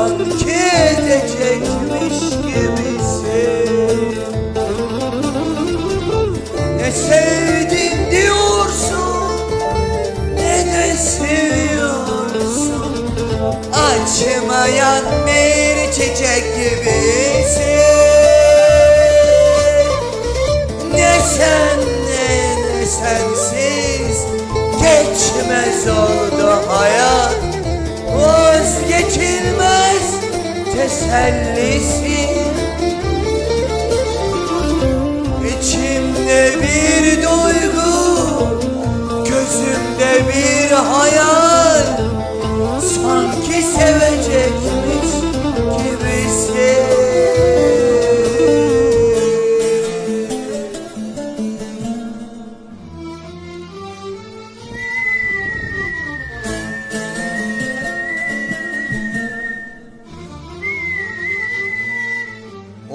Sanki edecekmiş gibisin ne sevdim diyorsun Ne de seviyorsun. Açmayan bir çiçek gibisin. Ne sen ne de sensiz. Geçmez oldu hayat tesellisi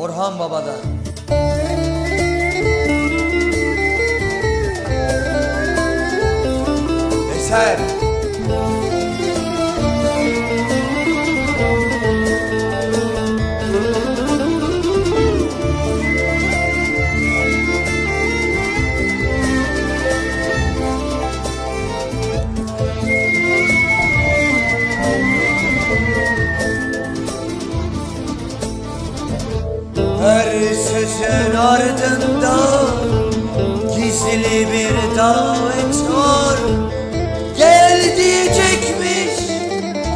Orhan Baba'dan Eser sözün ardında gizli bir davet var Gel diyecekmiş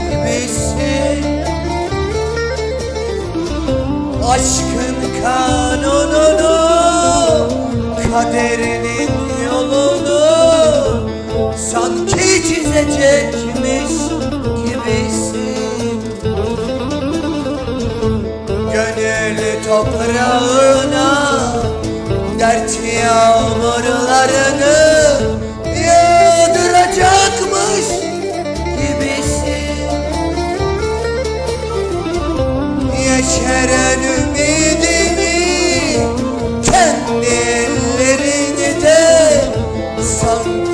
gibisin. Aşkın kanununu Kaderinin yolunu Sanki çizecekmiş gibisin toprağına Dert yağmurlarını Yağdıracakmış gibisin. Yeşeren ümidimi Kendi ellerinde Sanki